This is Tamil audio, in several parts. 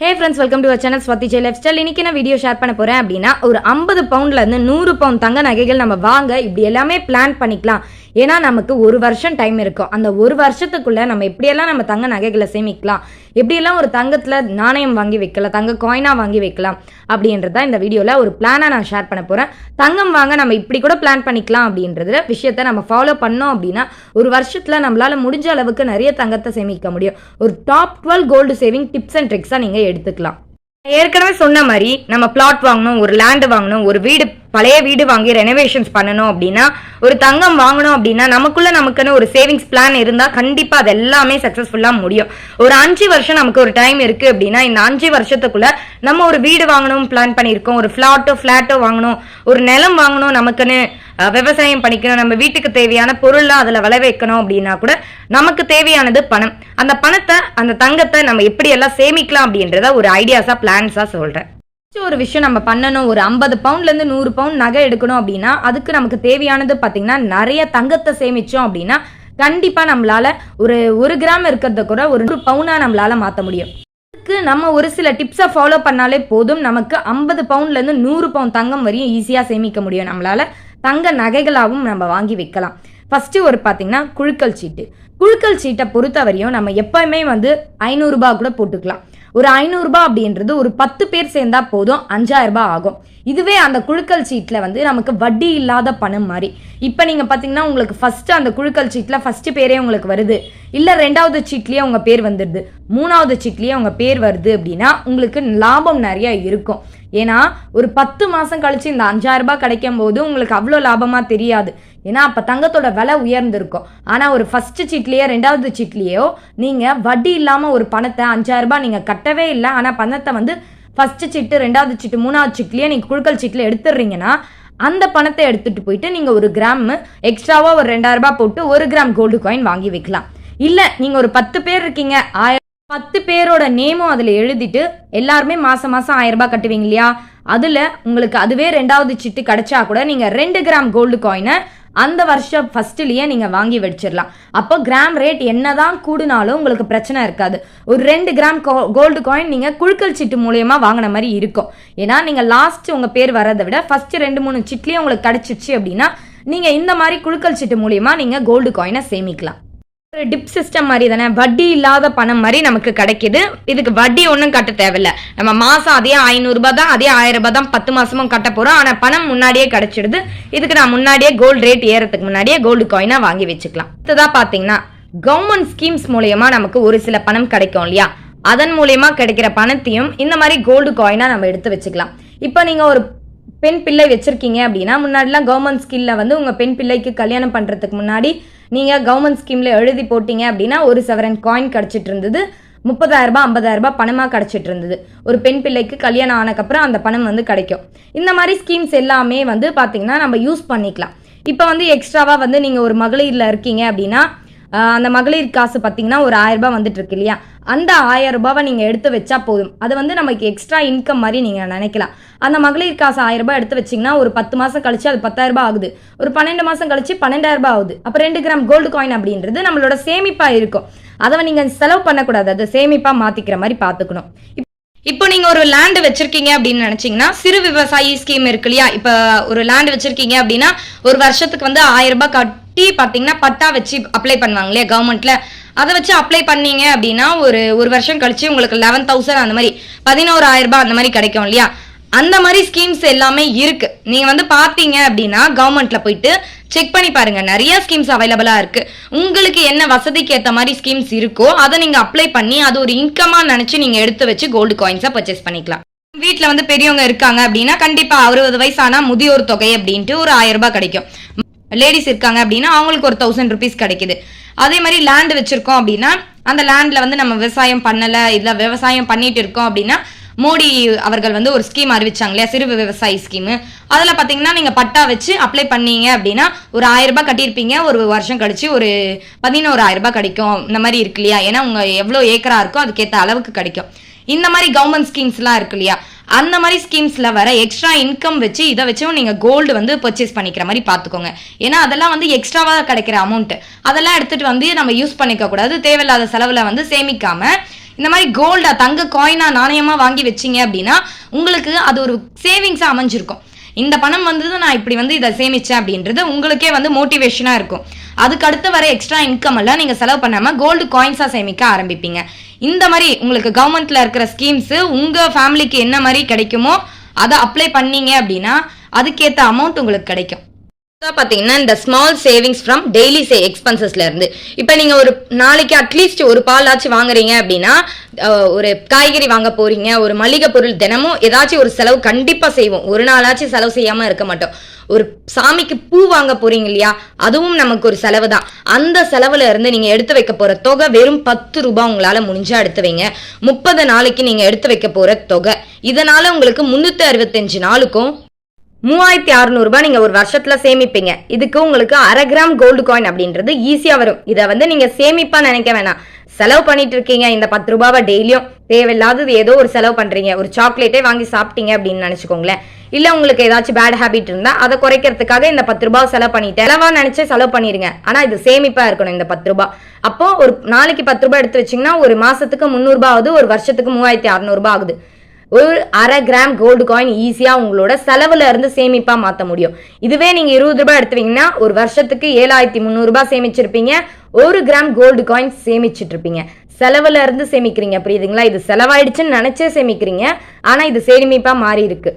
Hey friends welcome to channel Swathi Jai lifestyle இன்னைக்கு நான் வீடியோ ஷேர் பண்ண போகிறேன் அப்படின்னா ஒரு ஐம்பது பவுண்ட்ல இருந்து நூறு பவுண்ட் தங்க நகைகள் நம்ம வாங்க இப்படி எல்லாமே பிளான் பண்ணிக்கலாம். ஏன்னா நமக்கு ஒரு வருஷம் டைம் இருக்கும் அந்த ஒரு வருஷத்துக்குள்ள நம்ம எப்படியெல்லாம் நம்ம தங்க நகைகளை சேமிக்கலாம்? எப்படியெல்லாம் ஒரு தங்கத்தில் நாணயம் வாங்கி வைக்கலாம்? தங்க காயினாக வாங்கி வைக்கலாம்? அப்படின்றத இந்த வீடியோவில் ஒரு பிளானாக நான் ஷேர் பண்ண போகிறேன் தங்கம் வாங்க நம்ம இப்படி கூட பிளான் பண்ணிக்கலாம் அப்படின்றது விஷயத்த நம்ம ஃபாலோ பண்ணோம் அப்படின்னா ஒரு வருஷத்தில் நம்மளால் முடிஞ்ச அளவுக்கு நிறைய தங்கத்தை சேமிக்க முடியும். ஒரு top twelve gold saving tips and ட்ரிக்ஸாக நீங்கள் எடுத்துக்கலாம். ஏற்கனவே சொன்ன மாதிரி நம்ம பிளாட் வாங்கணும் ஒரு லேண்டு வாங்கணும் ஒரு வீடு பழைய வீடு வாங்கி ரெனோவேஷன்ஸ் பண்ணணும் அப்படின்னா ஒரு தங்கம் வாங்கணும் அப்படின்னா நமக்குள்ள நமக்குன்னு ஒரு சேவிங்ஸ் பிளான் இருந்தால் கண்டிப்பாக அது எல்லாமே சக்ஸஸ்ஃபுல்லாக முடியும். ஒரு அஞ்சு வருஷம் நமக்கு ஒரு டைம் இருக்கு அப்படின்னா இந்த அஞ்சு வருஷத்துக்குள்ள நம்ம ஒரு வீடு வாங்கணும் பிளான் பண்ணியிருக்கோம். ஒரு ஃப்ளாட்டோ ஃப்ளாட்டோ வாங்கணும். ஒரு நிலம் வாங்கணும் நமக்குன்னு விவசாயம் பண்ணிக்கணும். நம்ம வீட்டுக்கு தேவையான பொருள்லாம் அதில் விளைவிக்கணும் அப்படின்னா கூட நமக்கு தேவையானது பணம். அந்த பணத்தை அந்த தங்கத்தை நம்ம எப்படி எல்லாம் சேமிக்கலாம் அப்படின்றத ஒரு ஐடியாஸாக பிளான்ஸாக சொல்கிறேன் ஒரு விஷயம் நம்ம பண்ணணும். ஒரு ஐம்பது பவுண்ட்லேருந்து நூறு பவுண்ட் நகை எடுக்கணும் அப்படின்னா அதுக்கு நமக்கு தேவையானது பார்த்தீங்கன்னா நிறைய தங்கத்தை சேமிச்சோம் அப்படின்னா கண்டிப்பாக நம்மளால ஒரு ஒரு கிராம் இருக்கிறத கூட ஒரு நூறு பவுனாக நம்மளால மாற்ற முடியும். அதுக்கு நம்ம ஒரு சில டிப்ஸை ஃபாலோ பண்ணாலே போதும். நமக்கு ஐம்பது பவுண்ட்லேருந்து நூறு பவுண்ட் தங்கம் வரையும் ஈஸியாக சேமிக்க முடியும். நம்மளால தங்க நகைகளாகவும் நம்ம வாங்கி வைக்கலாம். ஃபஸ்ட்டு ஒரு பார்த்தீங்கன்னா குழுக்கள் சீட்டு. குழுக்கள் சீட்டை பொறுத்தவரையும் நம்ம எப்போயுமே வந்து ஐநூறுரூபா கூட போட்டுக்கலாம். ஒரு ஐநூறுரூபா அப்படின்றது ஒரு பத்து பேர் சேர்ந்தா போதும் அஞ்சாயிரம் ரூபாய் ஆகும். இதுவே அந்த குழுக்கள் சீட்டில் வந்து நமக்கு வட்டி இல்லாத பணம் மாதிரி. இப்போ நீங்கள் பார்த்தீங்கன்னா உங்களுக்கு ஃபஸ்ட்டு அந்த குழுக்கள் சீட்டில் ஃபஸ்ட்டு பேரே உங்களுக்கு வருது. இல்லை ரெண்டாவது சீட்லேயே உங்கள் பேர் வந்துடுது மூணாவது சீட்லேயே உங்கள் பேர் வருது அப்படின்னா உங்களுக்கு லாபம் நிறைய இருக்கும். ஏன்னா ஒரு பத்து மாதம் கழிச்சு இந்த அஞ்சாயிரரூபா கிடைக்கும் போது உங்களுக்கு அவ்வளோ லாபமாக தெரியாது. ஏன்னா அப்போ தங்கத்தோட விலை உயர்ந்திருக்கும். ஆனால் ஒரு ஃபஸ்ட்டு சீட்லேயோ ரெண்டாவது சீட்லேயோ நீங்கள் வட்டி இல்லாமல் ஒரு பணத்தை அஞ்சாயிரரூபா நீங்கள் கட்டவே இல்லை. ஆனால் பணத்தை வந்து ஃபஸ்ட்டு சீட்டு ரெண்டாவது சீட்டு மூணாவது சீட்லேயே நீங்கள் குழுக்கள் சீட்டில் எடுத்துடுறீங்கன்னா அந்த பணத்தை எடுத்துகிட்டு போயிட்டு நீங்கள் ஒரு கிராம் எக்ஸ்ட்ராவாக ஒரு ரெண்டாயிரரூபா போட்டு ஒரு கிராம் கோல்டு காயின் வாங்கி வைக்கலாம். இல்லை நீங்கள் ஒரு பத்து பேர் இருக்கீங்க. ஆயிரம் பத்து பேரோட நேமும் அதில் எழுதிட்டு எல்லாருமே மாதம் மாதம் ஆயிரம் ரூபாய் கட்டுவீங்க இல்லையா? அதில் உங்களுக்கு அதுவே ரெண்டாவது சிட்டு கிடைச்சா கூட நீங்கள் ரெண்டு கிராம் கோல்டு காயினை அந்த வருஷம் ஃபஸ்ட்டுலேயே நீங்கள் வாங்கி வச்சிடலாம் அப்போ கிராம் ரேட் என்னதான் கூடுனாலும் உங்களுக்கு பிரச்சனை இருக்காது. ஒரு ரெண்டு கிராம் கோல்டு காயின் நீங்கள் குழுக்கள் சீட்டு மூலயமா வாங்கின மாதிரி இருக்கும். ஏன்னா நீங்கள் லாஸ்ட் உங்கள் பேர் வரதை விட ஃபஸ்ட்டு ரெண்டு மூணு சிட்லேயே உங்களுக்கு கிடச்சிச்சு அப்படின்னா நீங்கள் இந்த மாதிரி குழுக்கள் சீட்டு மூலயமா நீங்கள் கோல்டு காயினை சேமிக்கலாம். ஒரு டிப் சிஸ்டம் மாதிரி தானே? வட்டி இல்லாத பணம் மாதிரி நமக்கு கிடைக்குது. இதுக்கு வட்டி ஒன்றும் கட்ட தேவையில்ல. நம்ம மாதம் அதே ஐநூறுரூபா தான் அதே ஆயிரம் ரூபாய் தான் பத்து மாதமும் கட்ட போகிறோம் ஆனால் பணம் முன்னாடியே கிடைச்சிடுது. இதுக்கு நான் முன்னாடியே கோல்டு ரேட் ஏறதுக்கு முன்னாடியே கோல்டு காயினாக வாங்கி வச்சுக்கலாம். இதுதான் பார்த்தீங்கன்னா கவர்மெண்ட் ஸ்கீம்ஸ் மூலயமா நமக்கு ஒரு சில பணம் கிடைக்கும் இல்லையா? அதன் மூலயமா கிடைக்கிற பணத்தையும் இந்த மாதிரி கோல்டு காயினாக நம்ம எடுத்து வச்சுக்கலாம். இப்போ நீங்கள் ஒரு பெண் பிள்ளை வச்சிருக்கீங்க அப்படின்னா முன்னாடிலாம் கவர்மெண்ட் ஸ்கீமில் வந்து உங்கள் பெண் பிள்ளைக்கு கல்யாணம் பண்ணுறதுக்கு முன்னாடி நீங்கள் கவர்மெண்ட் ஸ்கீமில் எழுதி போட்டீங்க அப்படின்னா ஒரு செவரன் காயின் கிடச்சிட்டு இருந்தது முப்பதாயிரரூபா ஐம்பதாயிரரூபா பணமாக கிடச்சிட்டு இருந்தது ஒரு பெண் பிள்ளைக்கு கல்யாணம் ஆனக்கப்புறம் அந்த பணம் வந்து கிடைக்கும். இந்த மாதிரி ஸ்கீம்ஸ் எல்லாமே வந்து பார்த்தீங்கன்னா நம்ம யூஸ் பண்ணிக்கலாம். இப்போ வந்து எக்ஸ்ட்ராவாக வந்து நீங்கள் ஒரு மகளிரில் இருக்கீங்க அப்படின்னா அந்த மகளிர் காசு பார்த்தீங்கன்னா ஒரு ஆயிரம் ரூபாய் வந்துட்டு இருக்கு இல்லையா? அந்த ஆயிரம் ரூபாவை நீங்கள் எடுத்து வச்சா போதும். அது வந்து நமக்கு எக்ஸ்ட்ரா இன்கம் மாதிரி நீங்கள் நினைக்கலாம். அந்த மகளிர் காசு ஆயிரம் ரூபாய் எடுத்து வச்சிங்கன்னா ஒரு பத்து மாதம் கழிச்சு அது பத்தாயிரம் ரூபாய் ஆகுது. ஒரு பன்னெண்டு மாதம் கழிச்சு பன்னெண்டாயிரம் ரூபாய் ஆகுது. அப்போ ரெண்டு கிராம் கோல்டு காயின் அப்படின்றது நம்மளோட சேமிப்பாக இருக்கும். அதை நீங்கள் செலவு பண்ணக்கூடாது. அதை சேமிப்பாக மாற்றிக்கிற மாதிரி பார்த்துக்கணும் இப்போ நீங்க ஒரு லேண்ட் வச்சிருக்கீங்க அப்படின்னு நினைச்சீங்கன்னா சிறு விவசாயி ஸ்கீம் இருக்கு இல்லையா? இப்போ ஒரு லேண்ட் வச்சிருக்கீங்க அப்படின்னா ஒரு வருஷத்துக்கு வந்து ஆயிரம் ரூபாய் கட்டி பார்த்தீங்கன்னா பட்டா வச்சு அப்ளை பண்ணுவாங்க இல்லையா கவர்மெண்ட்ல அதை வச்சு அப்ளை பண்ணீங்க அப்படின்னா ஒரு ஒரு வருஷம் கழிச்சு உங்களுக்கு லெவன் தௌசண்ட் அந்த மாதிரி பதினோராயிரம் ரூபாய் அந்த மாதிரி கிடைக்கும் இல்லையா? அந்த மாதிரி ஸ்கீம்ஸ் எல்லாமே இருக்கு. நீங்க வந்து பாத்தீங்க அப்படின்னா கவர்மெண்ட்ல போயிட்டு செக் பண்ணி பாருங்க. நிறைய ஸ்கீம்ஸ் அவைலபிளா இருக்கு. உங்களுக்கு என்ன வசதிக்கு ஏத்த மாதிரி ஸ்கீம்ஸ் இருக்கோ அதை நீங்க அப்ளை பண்ணி அது ஒரு இன்கமா நினைச்சு நீங்க எடுத்து வச்சு கோல்டு காயின்ஸா பர்ச்சேஸ் பண்ணிக்கலாம். வீட்ல வந்து பெரியவங்க இருக்காங்க அப்படின்னா கண்டிப்பா அறுபது வயசானா முதியோர் தொகை அப்படின்ட்டு ஒரு ஆயிரம் ரூபாய் கிடைக்கும். லேடிஸ் இருக்காங்க அப்படின்னா அவங்களுக்கு ஒரு தௌசண்ட் ருபீஸ் கிடைக்குது. அதே மாதிரி லேண்ட் வச்சிருக்கோம் அப்படின்னா அந்த லேண்ட்ல வந்து நம்ம விவசாயம் பண்ணல இல்ல விவசாயம் பண்ணிட்டு இருக்கோம் அப்படின்னா மோடி அவர்கள் வந்து ஒரு ஸ்கீம் அறிவிச்சாங்க இல்லையா? சிறு விவசாயி ஸ்கீம் அதில் பார்த்தீங்கன்னா நீங்கள் பட்டா வச்சு அப்ளை பண்ணீங்க அப்படின்னா ஒரு ஆயிரம் ரூபாய் கட்டியிருப்பீங்க. ஒரு வருஷம் கழிச்சு ஒரு பதினோராயிரம் ரூபாய் கிடைக்கும். இந்த மாதிரி இருக்கு இல்லையா? ஏன்னா உங்கள் எவ்வளோ ஏக்கரா இருக்கோ அதுக்கேற்ற அளவுக்கு கிடைக்கும். இந்த மாதிரி கவர்மெண்ட் ஸ்கீம்ஸ்லாம் இருக்கு இல்லையா? அந்த மாதிரி ஸ்கீம்ஸில் வர எக்ஸ்ட்ரா இன்கம் வச்சு இதை வச்சும் நீங்கள் கோல்டு வந்து பர்ச்சேஸ் பண்ணிக்கிற மாதிரி பார்த்துக்கோங்க. ஏன்னா அதெல்லாம் வந்து எக்ஸ்ட்ராவாக கிடைக்கிற அமௌண்ட் அதெல்லாம் எடுத்துகிட்டு வந்து நம்ம யூஸ் பண்ணிக்க கூடாது. தேவையில்லாத செலவில் வந்து சேமிக்காமல் இந்த மாதிரி கோல்டா தங்க காயினா நாணயமா வாங்கி வச்சீங்க அப்படின்னா உங்களுக்கு அது ஒரு சேவிங்ஸா அமைஞ்சிருக்கும். இந்த பணம் வந்து நான் இப்படி வந்து இதை சேமிச்சேன் அப்படின்றது உங்களுக்கே வந்து மோட்டிவேஷனா இருக்கும். அதுக்கு அடுத்து வர எக்ஸ்ட்ரா இன்கம் எல்லாம் நீங்க செலவு பண்ணாம கோல்டு காயின்ஸா சேமிக்க ஆரம்பிப்பீங்க. இந்த மாதிரி உங்களுக்கு கவர்மெண்ட்ல இருக்கிற ஸ்கீம்ஸ் உங்க ஃபேமிலிக்கு என்ன மாதிரி கிடைக்குமோ அதை அப்ளை பண்ணீங்க அப்படின்னா அதுக்கேற்ற அமௌண்ட் உங்களுக்கு கிடைக்கும். பார்த்தீங்கன்னா இந்த small savings from daily say எக்ஸ்பென்சஸ்ல இருந்து. இப்போ நீங்கள் ஒரு நாளைக்கு அட்லீஸ்ட் ஒரு பாலாச்சும் வாங்குறீங்க அப்படின்னா ஒரு காய்கறி வாங்க போறீங்க ஒரு மளிகை பொருள் தினமும் ஏதாச்சும் ஒரு செலவு கண்டிப்பாக செய்வோம். ஒரு நாளாச்சும் செலவு செய்யாமல் இருக்க மாட்டோம். ஒரு சாமிக்கு பூ வாங்க போறீங்க இல்லையா? அதுவும் நமக்கு ஒரு செலவு தான் அந்த செலவுல இருந்து நீங்க எடுத்து வைக்க போற தொகை வெறும் பத்து ரூபாய் உங்களால முடிஞ்சா எடுத்து வைங்க. முப்பது நாளைக்கு நீங்க எடுத்து வைக்க போற தொகை. இதனால உங்களுக்கு முன்னூத்தி அறுபத்தஞ்சு நாளுக்கும் மூவாயிரத்தி அறுநூறுபா நீங்க ஒரு வருஷத்துல சேமிப்பீங்க. இதுக்கு உங்களுக்கு அரை கிராம் கோல்டு காயின் அப்படின்றது ஈஸியா வரும். இதை வந்து நீங்க சேமிப்பா நினைக்க வேணாம். செலவு பண்ணிட்டு இருக்கீங்க இந்த பத்து ரூபாவை டெய்லியும். தேவையில்லாதது ஏதோ ஒரு செலவு பண்றீங்க. ஒரு சாக்லேட்டே வாங்கி சாப்பிட்டீங்க அப்படின்னு நினைச்சுக்கோங்களேன். இல்ல உங்களுக்கு ஏதாச்சும் பேட் ஹாபிட் இருந்தா அதை குறைக்கிறதுக்காக இந்த பத்து ரூபாய் செலவு பண்ணிட்டு செலவா நினைச்சு செலவு பண்ணிருங்க. ஆனா இது சேமிப்பா இருக்கணும் இந்த பத்து ரூபாய். அப்போ ஒரு நாளைக்கு பத்து ரூபாய் எடுத்து வச்சீங்கன்னா ஒரு மாசத்துக்கு முந்நூறுபா ஆகுது ஒரு வருஷத்துக்கு மூவாயிரத்தி அறுநூறுபா ஆகுது. ஒரு அரை கிராம் கோல்டு காயின் ஈஸியா உங்களோட செலவுல இருந்து சேமிப்பா மாத்த முடியும். இதுவே நீங்க இருபது ரூபாய் எடுத்துவீங்கன்னா ஒரு வருஷத்துக்கு ஏழாயிரத்தி முந்நூறு ரூபாய் சேமிச்சிருப்பீங்க. ஒரு கிராம் கோல்டு காயின் சேமிச்சிட்டு இருப்பீங்க செலவுல இருந்து சேமிக்கிறீங்க. புரியுதுங்களா? இது செலவாயிடுச்சுன்னு நினைச்சே சேமிக்கிறீங்க. ஆனா இது சேமிப்பா மாறி இருக்கு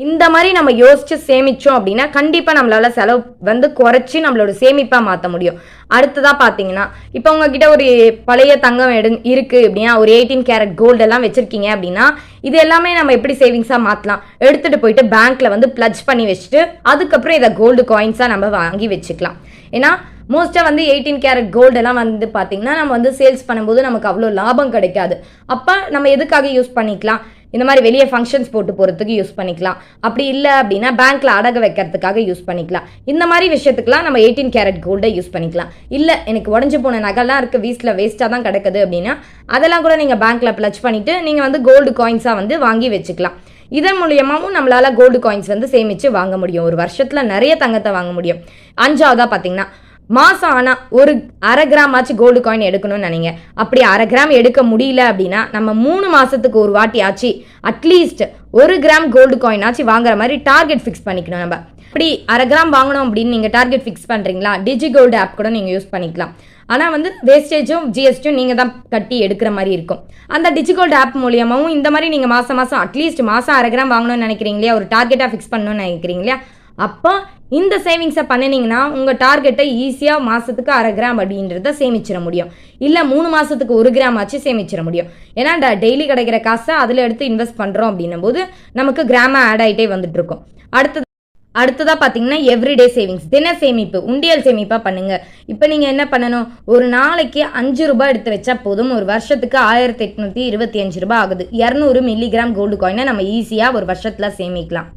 இந்த மாதிரி நம்ம யோசிச்சு சேமிச்சோம் அப்படின்னா கண்டிப்பா நம்மளால செலவு வந்து குறைச்சி நம்மளோட சேமிப்பா மாத்த முடியும். அடுத்ததா பாத்தீங்கன்னா இப்போ உங்ககிட்ட ஒரு பழைய தங்கம் எடு இருக்கு அப்படின்னா ஒரு எயிட்டீன் கேரட் கோல்டு எல்லாம் வச்சிருக்கீங்க அப்படின்னா இது எல்லாமே நம்ம எப்படி சேவிங்ஸா மாத்தலாம்? எடுத்துட்டு போயிட்டு பேங்க்ல வந்து பிளட்ஜ் பண்ணி வச்சுட்டு அதுக்கப்புறம் இதை கோல்டு காயின்ஸா நம்ம வாங்கி வச்சுக்கலாம். ஏன்னா மோஸ்ட்டாக வந்து எயிட்டீன் கேரட் கோல்டு எல்லாம் வந்து பார்த்தீங்கன்னா நம்ம வந்து சேல்ஸ் பண்ணும்போது நமக்கு அவ்வளோ லாபம் கிடைக்காது. அப்போ நம்ம எதுக்காக யூஸ் பண்ணிக்கலாம்? இந்த மாதிரி வெளியே ஃபங்க்ஷன்ஸ் போட்டு போகிறதுக்கு யூஸ் பண்ணிக்கலாம். அப்படி இல்லை அப்படின்னா பேங்க்ல அடகு வைக்கிறதுக்காக யூஸ் பண்ணிக்கலாம். இந்த மாதிரி விஷயத்துக்குலாம் நம்ம எயிட்டீன் கேரட் கோல்டை யூஸ் பண்ணிக்கலாம். இல்லை எனக்கு உடஞ்சி போன நகைலாம் இருக்கு வீட்டில் வேஸ்ட்டாக தான் கிடக்குது அப்படின்னா அதெல்லாம் கூட நீங்கள் பேங்க்ல ப்ளச் பண்ணிட்டு நீங்கள் வந்து கோல்டு காயின்ஸாக வந்து வாங்கி வச்சுக்கலாம். இதன் மூலியமாவும் நம்மளால கோல்டு காயின்ஸ் வந்து சேமிச்சு வாங்க முடியும். ஒரு வருஷத்துல நிறைய தங்கத்தை வாங்க முடியும். அஞ்சாவதா பாத்தீங்கன்னா மாதம் ஆனால் ஒரு அரை கிராம் ஆச்சு கோல்டு காயின் எடுக்கணும்னு நினைங்க. அப்படி அரை கிராம் எடுக்க முடியல அப்படின்னா நம்ம மூணு மாதத்துக்கு ஒரு வாட்டி ஆச்சு அட்லீஸ்ட் ஒரு கிராம் கோல்டு காயின் ஆச்சு வாங்குற மாதிரி டார்கெட் ஃபிக்ஸ் பண்ணிக்கணும் நம்ம. அப்படி அரை கிராம் வாங்கணும் அப்படின்னு நீங்கள் டார்கெட் ஃபிக்ஸ் பண்ணுறீங்களா டிஜி கோல்டு ஆப் கூட நீங்கள் யூஸ் பண்ணிக்கலாம். ஆனால் வந்து வேஸ்டேஜும் ஜிஎஸ்டியும் நீங்கள் தான் கட்டி எடுக்கிற மாதிரி இருக்கும். அந்த டிஜிகோல்டு ஆப் மூலியமாகவும் இந்த மாதிரி நீங்கள் மாதம் மாதம் அட்லீஸ்ட் மாதம் அரை கிராம் வாங்கணும்னு நினைக்கிறீங்க இல்லையா? ஒரு டார்கெட்டாக ஃபிக்ஸ் பண்ணணும்னு நினைக்கிறீங்களா அப்போ இந்த சேவிங்ஸை பண்ணினீங்கன்னா உங்கள் டார்கெட்டை ஈஸியாக மாதத்துக்கு அரை கிராம் அப்படின்றத சேமிச்சிட முடியும். இல்லை மூணு மாதத்துக்கு ஒரு கிராம் ஆச்சு சேமிச்சிட முடியும். ஏன்னா டெய்லி கிடைக்கிற காசை அதில் எடுத்து இன்வெஸ்ட் பண்ணுறோம் அப்படின்னும் போது நமக்கு கிராமாக ஆட் ஆகிட்டே வந்துட்டு இருக்கும் அடுத்தது அடுத்ததாக பார்த்தீங்கன்னா எவ்ரிடே சேவிங்ஸ் தின சேமிப்பு உண்டியல் சேமிப்பாக பண்ணுங்கள் இப்போ நீங்கள் என்ன பண்ணணும்? ஒரு நாளைக்கு அஞ்சு ரூபாய் எடுத்து வச்சா போதும். ஒரு வருஷத்துக்கு ஆயிரத்தி எட்நூற்றி இருபத்தி அஞ்சு ரூபாய் ஆகுது. இரநூறு மில்லிகிராம் கோல்டு காயினை நம்ம ஈஸியாக ஒரு வருஷத்தில் சேமிக்கலாம்.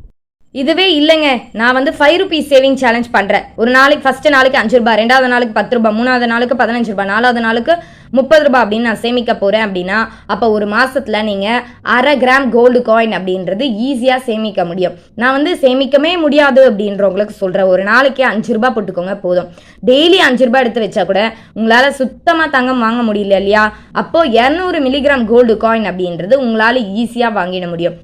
இதுவே இல்லைங்க. நான் வந்து ஃபைவ் ருபீஸ் சேவிங் சேலஞ்ச் பண்ணுறேன் ஒரு நாளைக்கு ஃபர்ஸ்ட் நாளைக்கு அஞ்சு ரூபாய் ரெண்டாவது நாளுக்கு பத்து ரூபாய் மூணாவது நாளுக்கு பதினஞ்சு ரூபாய் நாலாவது நாளுக்கு முப்பது ரூபாய் அப்படின்னு நான் சேமிக்க போகிறேன் அப்படின்னா அப்போ ஒரு மாசத்துல நீங்கள் அரை கிராம் கோல்டு காயின் அப்படின்றது ஈஸியாக சேமிக்க முடியும். நான் வந்து சேமிக்கவே முடியாது அப்படின்றவங்களுக்கு சொல்கிறேன் ஒரு நாளைக்கு அஞ்சு ரூபாய் போட்டுக்கோங்க போதும். டெய்லி அஞ்சு ரூபாய் எடுத்து வச்சா கூட உங்களால் சுத்தமாக தங்கம் வாங்க முடியல இல்லையா? அப்போ இரநூறு மில்லிகிராம் கோல்டு காயின் அப்படின்றது உங்களால் ஈஸியாக வாங்கிட முடியும்.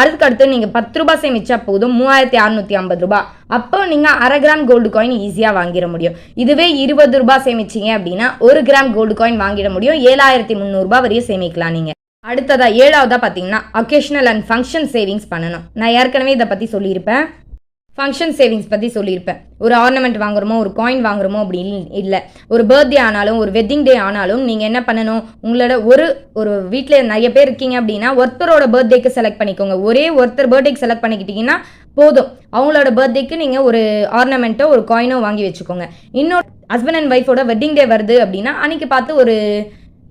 அதுக்கு அடுத்து நீங்கள் பத்து ரூபாய் சேமிச்சா போதும் மூவாயிரத்தி அறுநூத்தி ஐம்பது ரூபாய். அப்போ நீங்கள் அரை கிராம் கோல்டு காயின் ஈஸியாக வாங்கிட முடியும். இதுவே இருபது ரூபாய் சேமிச்சீங்க அப்படின்னா ஒரு கிராம் கோல்டு காயின் வாங்கிட முடியும். ஏழாயிரத்தி முந்நூறுபா வரையும் சேமிக்கலாம் நீங்கள் அடுத்ததா ஏழாவதா பார்த்தீங்கன்னா அக்கேஷனல் அண்ட் ஃபங்க்ஷன் சேவிங்ஸ் பண்ணணும். நான் ஏற்கனவே இதை பற்றி சொல்லியிருப்பேன். ஃபங்க்ஷன் சேவிங்ஸ் பற்றி சொல்லியிருப்பேன். ஒரு ஆர்னமெண்ட் வாங்குறோமோ ஒரு காயின் வாங்குறோமோ அப்படி இல்லை. ஒரு பர்த்டே ஆனாலும் ஒரு வெட்டிங் டே ஆனாலும் நீங்கள் என்ன பண்ணணும்? உங்களோட ஒரு ஒரு வீட்டில் நிறைய பேர் இருக்கீங்க அப்படின்னா ஒருத்தரோட பர்த்டேக்கு செலக்ட் பண்ணிக்கோங்க. ஒரே ஒருத்தர் பர்த்டேக்கு செலக்ட் பண்ணிக்கிட்டீங்கன்னா போதும். அவங்களோட பர்த்டேக்கு நீங்கள் ஒரு ஆர்னமெண்ட்டோ ஒரு காயினோ வாங்கி வச்சுக்கோங்க. இன்னொரு ஹஸ்பண்ட் அண்ட் ஒய்ஃபோட வெட்டிங் டே வருது அப்படின்னா அன்னைக்கு பார்த்து ஒரு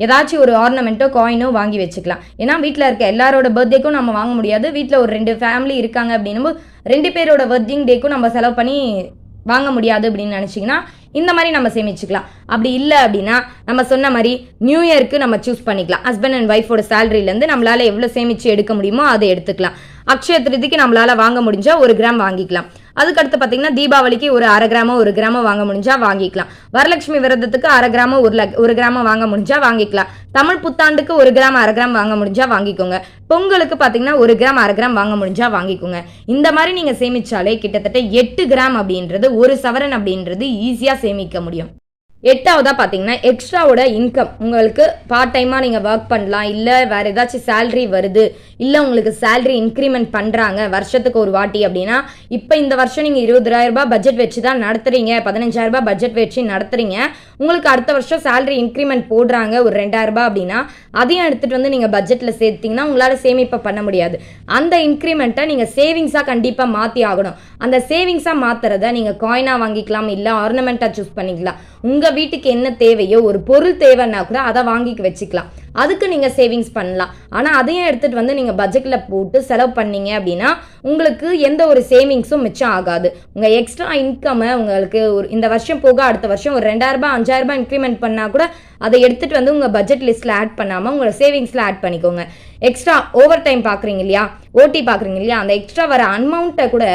ஏதாச்சும் ஒரு ஆர்னமெண்ட்டோ காயினோ வாங்கி வச்சுக்கலாம். ஏன்னா வீட்டில் இருக்க எல்லாரோட பர்த்டேக்கும் நம்ம வாங்க முடியாது. வீட்டில் ஒரு ரெண்டு ஃபேமிலி இருக்காங்க அப்படின்னும் ரெண்டு பேரோட வெட்டிங் டேக்கும் நம்ம செலவு பண்ணி வாங்க முடியாது அப்படின்னு நினச்சிங்கன்னா இந்த மாதிரி நம்ம சேமிச்சுக்கலாம். அப்படி இல்லை அப்படின்னா நம்ம சொன்ன மாதிரி நியூ இயருக்கு நம்ம சூஸ் பண்ணிக்கலாம். ஹஸ்பண்ட் அண்ட் ஒய்ஃபோட சேலரியிலேருந்து நம்மளால் எவ்வளோ சேமித்து எடுக்க முடியுமோ அதை எடுத்துக்கலாம். அக்ஷய திருதிக்கு நம்மளால் வாங்க முடிஞ்சால் ஒரு கிராம் வாங்கிக்கலாம். அதுக்கடுத்து பார்த்தீங்கன்னா தீபாவளிக்கு ஒரு அரை கிராமம் ஒரு கிராமம் வாங்க முடிஞ்சா வாங்கிக்கலாம். வரலட்சுமி விரதத்துக்கு அரை கிராமம் ஒரு லக் ஒரு கிராமம் வாங்க முடிஞ்சா வாங்கிக்கலாம். தமிழ் புத்தாண்டுக்கு ஒரு கிராம் அரை கிராம் வாங்க முடிஞ்சா வாங்கிக்கோங்க. பொங்கலுக்கு பார்த்தீங்கன்னா ஒரு கிராம் அரை கிராம் வாங்க முடிஞ்சா வாங்கிக்கோங்க. இந்த மாதிரி நீங்கள் சேமிச்சாலே கிட்டத்தட்ட எட்டு கிராம் அப்படின்றது ஒரு சவரன் அப்படின்றது ஈஸியாக சேமிக்க முடியும். எட்டாவதா பார்த்தீங்கன்னா எக்ஸ்ட்ராவோட இன்கம் உங்களுக்கு பார்ட் டைமாக நீங்கள் ஒர்க் பண்ணலாம். இல்லை வேறு ஏதாச்சும் சேல்ரி வருது. இல்லை உங்களுக்கு சேலரி இன்க்ரிமெண்ட் பண்ணுறாங்க வருஷத்துக்கு ஒரு வாட்டி அப்படின்னா இப்போ இந்த வருஷம் நீங்கள் இருபதாயிரம் ரூபாய் பட்ஜெட் வச்சு தான் நடத்துறீங்க. பதினஞ்சாயிரம் ரூபாய் பட்ஜெட் வச்சு நடத்துறீங்க. உங்களுக்கு அடுத்த வருஷம் சேலரி இன்க்ரிமெண்ட் போடுறாங்க. ஒரு ரெண்டாயிரம் ரூபாய் அப்படின்னா அதையும் எடுத்துகிட்டு வந்து நீங்கள் பட்ஜெட்டில் சேர்த்திங்கன்னா உங்களால் சேமிப்பை பண்ண முடியாது. அந்த இன்க்ரிமெண்ட்டை நீங்கள் சேவிங்ஸாக கண்டிப்பாக மாற்றி ஆகணும். அந்த சேவிங்ஸாக மாற்றுறத நீங்கள் காயினாக வாங்கிக்கலாம். இல்லை ஆர்னமெண்ட்டாக சூஸ் பண்ணிக்கலாம். உங்கள் வீட்டுக்கு என்ன தேவையோ ஒரு பொருள் தேவைன்னா கூட அதை வாங்கி வச்சுக்கலாம். அதுக்கு நீங்கள் சேவிங்ஸ் பண்ணலாம். ஆனால் அதையும் எடுத்துகிட்டு வந்து நீங்கள் பட்ஜெட்டில் போட்டு செலவு பண்ணீங்க அப்படின்னா உங்களுக்கு எந்த ஒரு சேவிங்ஸும் மிச்சம் ஆகாது. உங்கள் எக்ஸ்ட்ரா இன்கம்மை உங்களுக்கு ஒரு இந்த வருஷம் போக அடுத்த வருஷம் ஒரு ரெண்டாயிரரூபா அஞ்சாயிரரூபா இன்க்ரிமெண்ட் பண்ணால் கூட அதை எடுத்துகிட்டு வந்து உங்கள் பட்ஜெட் லிஸ்ட்டில் ஆட் பண்ணாமல் உங்களோட சேவிங்ஸில் ஆட் பண்ணிக்கோங்க. எக்ஸ்ட்ரா ஓவர் டைம் பார்க்குறீங்க இல்லையா? ஓட்டி பார்க்குறீங்க இல்லையா? அந்த எக்ஸ்ட்ரா வர அமௌண்ட்டை கூட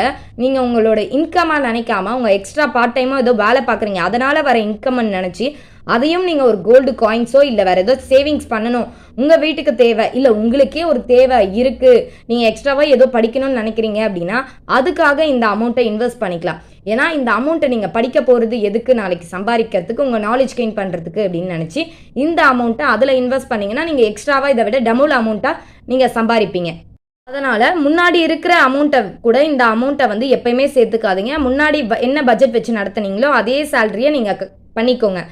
நீங்கள் உங்களோட இன்கமாக நினைக்காம உங்கள் எக்ஸ்ட்ரா பார்ட் டைமாக ஏதோ வேலை பார்க்குறீங்க அதனால் வர இன்கம்னு நினச்சி அதையும் நீங்கள் ஒரு கோல்டு காயின்ஸோ இல்லை வேறு ஏதோ சேவிங்ஸ் பண்ணணும். உங்கள் வீட்டுக்கு தேவை இல்லை உங்களுக்கே ஒரு தேவை இருக்குது நீங்கள் எக்ஸ்ட்ராவாக ஏதோ படிக்கணும்னு நினைக்கிறீங்க அப்படின்னா அதுக்காக இந்த அமௌண்ட்டை இன்வெஸ்ட் பண்ணிக்கலாம். ஏன்னா இந்த அமௌண்ட்டை நீங்கள் படிக்க போகிறது எதுக்கு? நாளைக்கு சம்பாதிக்கிறதுக்கு உங்கள் நாலேஜ் கெயின் பண்ணுறதுக்கு அப்படின்னு நினச்சி இந்த அமௌண்ட்டை அதில் இன்வெஸ்ட் பண்ணிங்கன்னா நீங்கள் எக்ஸ்ட்ராவாக இதை விட டபுள் அமௌண்ட்டாக நீங்கள் சம்பாதிப்பீங்க. அதனால் முன்னாடி இருக்கிற அமௌண்ட்டை கூட இந்த அமௌண்ட்டை வந்து எப்பயுமே சேர்த்துக்காதீங்க. முன்னாடி வ- என்ன பட்ஜெட் வச்சு நடத்துனீங்களோ அதே சேலரியை நீங்கள் பண்ணிக்கோங்க.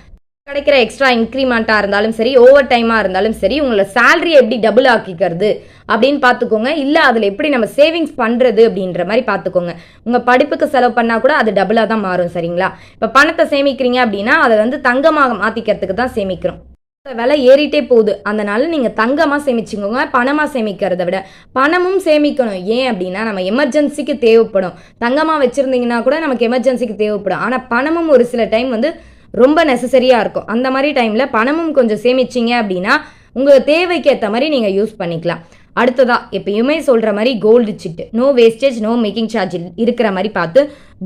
கிடைக்கிற எக்ஸ்ட்ரா இன்க்ரிமெண்ட்டாக இருந்தாலும் சரி ஓவர் டைமாக இருந்தாலும் சரி உங்களோட சேலரி எப்படி டபுள் ஆக்கிக்கிறது அப்படின்னு பார்த்துக்கோங்க. இல்லை அதில் எப்படி நம்ம சேவிங்ஸ் பண்ணுறது அப்படின்ற மாதிரி பார்த்துக்கோங்க. உங்கள் படிப்புக்கு செலவு பண்ணால் கூட அது டபுளாக தான் மாறும் சரிங்களா? இப்போ பணத்தை சேமிக்கிறீங்க அப்படின்னா அதை வந்து தங்கமாக மாற்றிக்கிறதுக்கு தான் சேமிக்கிறோம். விலை ஏறிட்டே போகுது. அதனால நீங்கள் தங்கமாக சேமிச்சுக்கோங்க பணமாக சேமிக்கிறத விட. பணமும் சேமிக்கணும். ஏன் அப்படின்னா நம்ம எமர்ஜென்சிக்கு தேவைப்படும். தங்கமாக வச்சுருந்தீங்கன்னா கூட நமக்கு எமர்ஜென்சிக்கு தேவைப்படும். ஆனால் பணமும் ஒரு சில டைம் வந்து ரொம்ப நெசசரியாக இருக்கும். அந்த மாதிரி டைமில் பணமும் கொஞ்சம் சேமிச்சிங்க அப்படின்னா உங்கள் தேவைக்கு ஏற்ற மாதிரி நீங்கள் யூஸ் பண்ணிக்கலாம். அடுத்ததா எப்பயுமே சொல்கிற மாதிரி gold chit no wastage no making charge இருக்கிற மாதிரி பார்த்து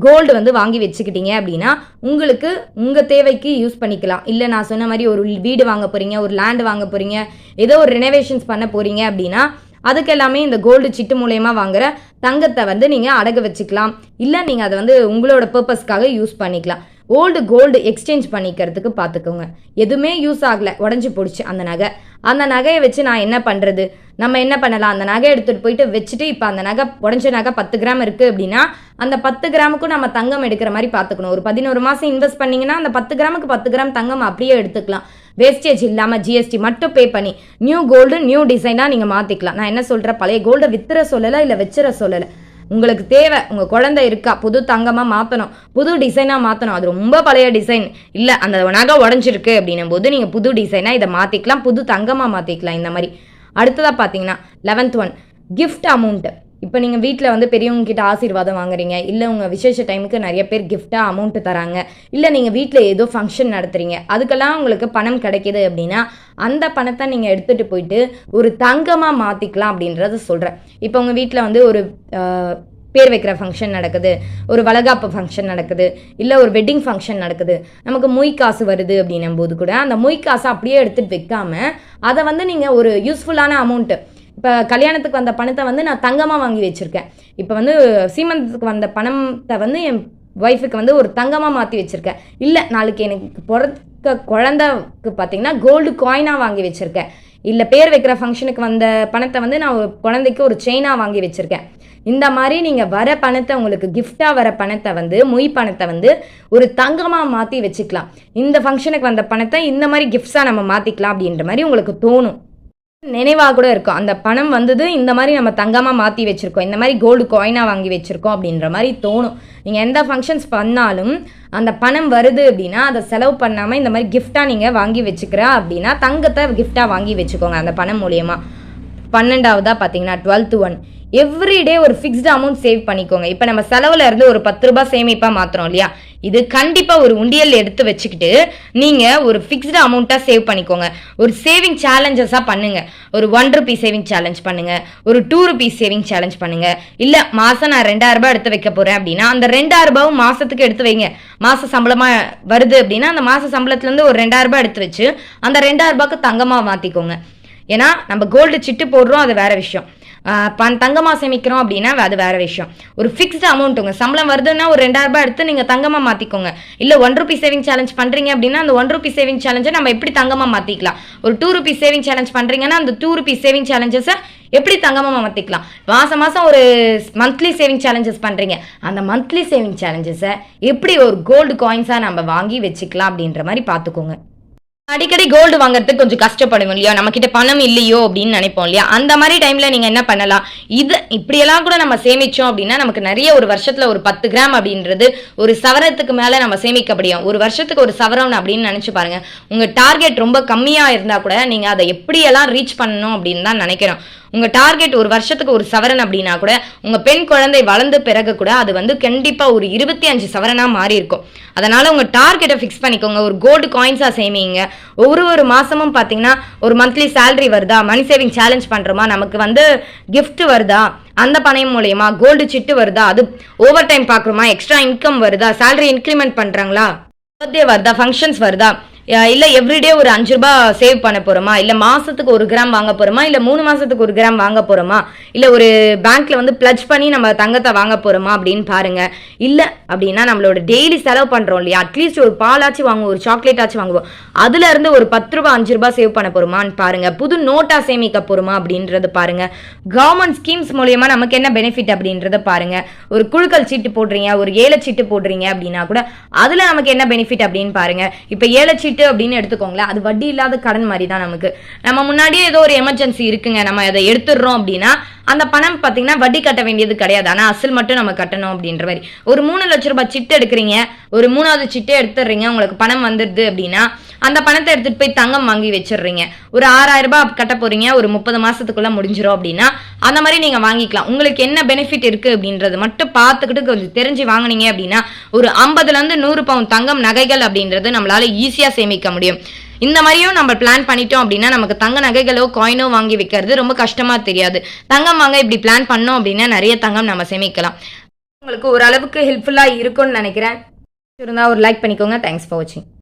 கோல்டு வந்து வாங்கி வச்சுக்கிட்டீங்க அப்படின்னா உங்களுக்கு உங்கள் தேவைக்கு யூஸ் பண்ணிக்கலாம். இல்லை நான் சொன்ன மாதிரி ஒரு வீடு வாங்க போகிறீங்க ஒரு லேண்ட் வாங்க போகிறீங்க ஏதோ ஒரு ரெனோவேஷன்ஸ் பண்ண போகிறீங்க அப்படின்னா அதுக்கு எல்லாமே இந்த கோல்டு சிட்டு மூலயமா வாங்குற தங்கத்தை வந்து நீங்கள் அடகு வச்சுக்கலாம். இல்லை நீங்கள் அதை வந்து உங்களோட பர்பஸ்க்காக யூஸ் பண்ணிக்கலாம். ஓல்டு கோல்டு எக்ஸ்சேஞ்ச் பண்ணிக்கிறதுக்கு பார்த்துக்கோங்க எதுவுமே யூஸ் ஆகலை. உடஞ்சி போடுச்சு அந்த நகை. அந்த நகையை வச்சு நான் என்ன பண்ணுறது நம்ம என்ன பண்ணலாம்? அந்த நகை எடுத்துகிட்டு போயிட்டு வச்சுட்டு இப்போ அந்த நகை உடஞ்ச நகை பத்து கிராம் இருக்குது அப்படின்னா அந்த பத்து கிராமுக்கும் நம்ம தங்கம் எடுக்கிற மாதிரி பார்த்துக்கணும் ஒரு பதினோரு மாதம் இன்வெஸ்ட் பண்ணிங்கன்னா அந்த பத்து கிராமுக்கு பத்து கிராம் தங்கம் அப்படியே எடுத்துக்கலாம். வேஸ்டேஜ் இல்லாமல் ஜிஎஸ்டி மட்டும் பே பண்ணி நியூ கோல்டு நியூ டிசைனாக நீங்கள் மாற்றிக்கலாம் நான் என்ன சொல்கிறேன் பழைய கோல்டை வித்துற சொல்லலை இல்லை வச்சிட சொல்லலை. உங்களுக்கு தேவை உங்கள் குழந்தை இருக்கா புது தங்கமாக மாற்றணும் புது டிசைனாக மாற்றணும் அது ரொம்ப பழைய டிசைன் இல்லை அந்த நகை உடஞ்சிருக்கு அப்படின்னும் போது நீங்கள் புது டிசைனாக இதை மாற்றிக்கலாம் புது தங்கமாக மாற்றிக்கலாம் இந்த மாதிரி. அடுத்ததாக பார்த்தீங்கன்னா லெவன்த் ஒன் கிஃப்ட் அமௌண்ட்டு இப்போ நீங்கள் வீட்டில் வந்து பெரியவங்க கிட்ட ஆசீர்வாதம் வாங்குறீங்க இல்லை உங்கள் விசேஷ டைமுக்கு நிறைய பேர் கிஃப்டாக அமௌண்ட்டு தராங்க இல்லை நீங்கள் வீட்டில் ஏதோ ஃபங்க்ஷன் நடத்துறீங்க அதுக்கெல்லாம் உங்களுக்கு பணம் கிடைக்கிது அப்படின்னா அந்த பணத்தை நீங்கள் எடுத்துகிட்டு போயிட்டு ஒரு தங்கமாக மாற்றிக்கலாம் அப்படின்றத சொல்கிறேன் இப்போ உங்கள் வீட்டில் வந்து ஒரு பேர் வைக்கிற ஃபங்க்ஷன் நடக்குது ஒரு வளகாப்பு ஃபங்க்ஷன் நடக்குது இல்லை ஒரு வெட்டிங் ஃபங்க்ஷன் நடக்குது நமக்கு மொய் காசு வருது அப்படின்னும் போது கூட அந்த மொய் காசை அப்படியே எடுத்துகிட்டு வைக்காமல் அதை வந்து நீங்கள் ஒரு யூஸ்ஃபுல்லான அமௌண்ட்டு இப்போ கல்யாணத்துக்கு வந்த பணத்தை வந்து நான் தங்கமாக வாங்கி வச்சுருக்கேன். இப்போ வந்து சீமந்தத்துக்கு வந்த பணத்தை வந்து என் ஒய்ஃபுக்கு வந்து ஒரு தங்கமாக மாற்றி வச்சுருக்கேன். இல்லை நாளைக்கு எனக்கு பிறக்க குழந்தைக்கு பார்த்தீங்கன்னா கோல்டு காயினாக வாங்கி வச்சுருக்கேன். இல்லை பேர் வைக்கிற ஃபங்க்ஷனுக்கு வந்த பணத்தை வந்து நான் ஒரு குழந்தைக்கு ஒரு செயினாக வாங்கி வச்சுருக்கேன். இந்த மாதிரி நீங்கள் வர பணத்தை உங்களுக்கு கிஃப்டாக வர பணத்தை வந்து மொய் பணத்தை வந்து ஒரு தங்கமாக மாற்றி வச்சுக்கலாம். இந்த ஃபங்க்ஷனுக்கு வந்த பணத்தை இந்த மாதிரி கிஃப்ட்ஸாக நம்ம மாற்றிக்கலாம் அப்படின்ற மாதிரி உங்களுக்கு தோணும். நினைவாக கூட இருக்கும். அந்த பணம் வந்தது இந்த மாதிரி நம்ம தங்கமாக மாற்றி வச்சுருக்கோம். இந்த மாதிரி கோல்டு காயினாக வாங்கி வச்சுருக்கோம் அப்படின்ற மாதிரி தோணும். நீங்கள் எந்த ஃபங்க்ஷன்ஸ் பண்ணாலும் அந்த பணம் வருது அப்படின்னா அதை செலவு பண்ணாமல் இந்த மாதிரி கிஃப்டாக நீங்கள் வாங்கி வச்சுக்கிறா அப்படின்னா தங்கத்தை கிஃப்டாக வாங்கி வச்சுக்கோங்க அந்த பணம் மூலியமாக பன்னெண்டாவதாக பார்த்தீங்கன்னா டுவெல்த்து ஒன் எவ்ரிடே ஒரு ஃபிக்ஸ்டு அமௌண்ட் சேவ் பண்ணிக்கோங்க. இப்போ நம்ம செலவில் இருந்து ஒரு பத்து ரூபாய் சேமிப்பாக மாற்றுறோம் இல்லையா? இது கண்டிப்பாக ஒரு உண்டியல் எடுத்து வச்சுக்கிட்டு நீங்கள் ஒரு ஃபிக்ஸ்டு அமௌண்ட்டாக சேவ் பண்ணிக்கோங்க. ஒரு சேவிங் சேலஞ்சஸாக பண்ணுங்க. ஒரு ஒன் ருபி சேவிங் சேலஞ்ச் பண்ணுங்க. ஒரு டூ ரூபீஸ் சேவிங் சேலஞ்ச் பண்ணுங்க. இல்லை மாதம் நான் ரெண்டாயிரரூபா எடுத்து வைக்க போகிறேன் அப்படின்னா அந்த ரெண்டாயிரம் மாதத்துக்கு எடுத்து வைங்க. மாத சம்பளமாக வருது அப்படின்னா அந்த மாத சம்பளத்துலேருந்து ஒரு ரெண்டாயிரரூபா எடுத்து வச்சு அந்த ரெண்டாயிரரூபாக்கு தங்கமாக மாற்றிக்கோங்க ஏன்னா நம்ம கோல்டு சிட்டு போடுறோம் அது வேற விஷயம். பண் தங்கமாக சேமிக்கிறோம் அப்படின்னா அது வேறு விஷயம். ஒரு ஃபிக்ஸ்டு அமௌண்ட்டுங்க சம்பளம் வருதுன்னா ஒரு ரெண்டாயிரம் ரூபாய் எடுத்து நீங்கள் தங்கமாக மாற்றிக்கோங்க இல்லை ஒன் ருபி சேவிங் சேலஞ்ச் பண்ணுறீங்க அப்படின்னா அந்த ஒன் ருபி சேவிங் சேலஞ்சை நம்ம எப்படி தங்கமாக மாற்றிக்கலாம் ஒரு டூ ருபி சேவிங் சேலஞ்ச் பண்ணுறீங்கன்னா அந்த டூ ருபி சேவிங் சேலஞ்சஸை எப்படி தங்கமாக மாற்றிக்கலாம் மாதம் மாதம் ஒரு மந்த்லி சேவிங் சேலஞ்சஸ் பண்ணுறீங்க அந்த மந்த்லி சேவிங் சேலஞ்சஸை எப்படி ஒரு கோல்டு காயின்ஸாக நம்ம வாங்கி வச்சுக்கலாம் அப்படின்ற மாதிரி பார்த்துக்கோங்க. அடிக்கடி கோல்டு வாங்குறதுக்கு கொஞ்சம் கஷ்டப்படுவோம் இல்லையா? நம்ம கிட்ட பணம் இல்லையோ அப்படின்னு நினைப்போம் இல்லையா? அந்த மாதிரி டைம்ல நீங்க என்ன பண்ணலாம்? இது இப்படியெல்லாம் கூட நம்ம சேமிச்சோம் அப்படின்னா நமக்கு நிறைய ஒரு வருஷத்துல ஒரு பத்து கிராம் அப்படின்றது ஒரு சவரத்துக்கு மேல நம்ம சேமிக்க முடியும். ஒரு வருஷத்துக்கு ஒரு சவரம் அப்படின்னு நினைச்சு பாருங்க. உங்க டார்கெட் ரொம்ப கம்மியா இருந்தா கூட நீங்க அதை எப்படியெல்லாம் ரீச் பண்ணணும் அப்படின்னு தான் நினைக்கிறோம். உங்கள் டார்கெட் ஒரு வருஷத்துக்கு ஒரு சவரன் அப்படின்னா கூட உங்கள் பெண் குழந்தை வளர்ந்த பிறகு கூட அது வந்து கண்டிப்பாக ஒரு இருபத்தி அஞ்சு சவரனாக மாறி இருக்கும் அதனால் உங்கள் டார்கெட்டை ஃபிக்ஸ் பண்ணிக்கோங்க. ஒரு கோல்டு காயின்ஸாக சேமிங்க. ஒரு ஒரு மாதமும் பார்த்தீங்கன்னா ஒரு மந்த்லி சேலரி வருதா? மணி சேவிங் சேலஞ்ச் பண்ணுறோமா நமக்கு வந்து கிஃப்ட் வருதா? அந்த பணம் மூலயமா கோல்டு சிட்டு வருதா? அது ஓவர் டைம் பார்க்குறோமா எக்ஸ்ட்ரா இன்கம் வருதா? சேலரி இன்க்ரிமெண்ட் பண்ணுறாங்களா பர்த்டே வருதா? ஃபங்க்ஷன்ஸ் வருதா? இல்லை எவ்ரிடே ஒரு அஞ்சு ரூபாய் சேவ் பண்ண போகிறோமா இல்லை மாதத்துக்கு ஒரு கிராம் வாங்க போகிறோமா இல்லை மூணு மாதத்துக்கு ஒரு கிராம் வாங்க போகிறோமா இல்லை ஒரு பேங்க்கில் வந்து பிளட்ஜ் பண்ணி நம்ம தங்கத்தை வாங்க போகிறோமா அப்படின்னு பாருங்கள் இல்லை அப்படின்னா நம்மளோட டெய்லி செலவு பண்ணுறோம் இல்லையா? அட்லீஸ்ட் ஒரு பாலாச்சும் வாங்குவோம் ஒரு சாக்லேட் ஆச்சு வாங்குவோம். அதுலேருந்து ஒரு பத்து ரூபாய் அஞ்சு ரூபாய் சேவ் பண்ண போறோமான்னு பாருங்கள் புது நோட்டாக சேமிக்க போகிறோமா அப்படின்றத பாருங்க. கவர்மெண்ட் ஸ்கீம்ஸ் மூலயமா நமக்கு என்ன பெனிஃபிட் அப்படின்றத பாருங்கள் ஒரு குழுக்கள் சீட்டு போடுறீங்க ஒரு ஏழை சீட்டு போடுறீங்க அப்படின்னா கூட அதில் நமக்கு என்ன பெனிஃபிட் அப்படின்னு பாருங்க. இப்போ ஏழை சீட்டு அப்படின்னு எடுத்துக்கோங்களேன். அது வட்டி இல்லாத கடன் மாதிரி தான் நமக்கு. நம்ம முன்னாடியே ஏதோ ஒரு எமர்ஜென்சி இருக்குங்க. நம்ம அதை எடுத்துடுறோம் அப்படின்னா அந்த பணம் பார்த்தீங்கன்னா வட்டி கட்ட வேண்டியது கிடையாது. ஆனால் அசல் மட்டும் நம்ம கட்டணும் அப்படின்ற மாதிரி. ஒரு மூணு லட்ச ரூபாய் சிட்டு எடுக்கிறீங்க. ஒரு மூணாவது சிட்டே எடுத்துடுறீங்க. உங்களுக்கு பணம் வந்துடுது அப்படின்னா அந்த பணத்தை எடுத்துட்டு போய் தங்கம் வாங்கி வச்சிடுறீங்க. ஒரு ஆறாயிரம் ரூபாய் கட்ட போறீங்க ஒரு முப்பது மாசத்துக்குள்ள முடிஞ்சிடும் அப்படின்னா அந்த மாதிரி நீங்க வாங்கிக்கலாம். உங்களுக்கு என்ன பெனிஃபிட் இருக்கு அப்படின்றது மட்டும் பார்த்துக்கிட்டு கொஞ்சம் தெரிஞ்சு வாங்குனீங்க அப்படின்னா ஒரு ஐம்பதுல இருந்து நூறு பவுன் தங்கம் நகைகள் அப்படின்றது நம்மளால ஈஸியா சேமிக்க முடியும். இந்த மாதிரியும் நம்ம பிளான் பண்ணிட்டோம் அப்படின்னா நமக்கு தங்க நகைகளோ காயினோ வாங்கி வைக்கிறது ரொம்ப கஷ்டமா தெரியாது. தங்கம் வாங்க இப்படி பிளான் பண்ணோம் அப்படின்னா நிறைய தங்கம் நம்ம சேமிக்கலாம். உங்களுக்கு ஓரளவுக்கு ஹெல்ப்ஃபுல்லா இருக்கும்னு நினைக்கிறேன். இருந்தால் ஒரு லைக் பண்ணிக்கோங்க. தேங்க்ஸ் ஃபார் வாட்சிங்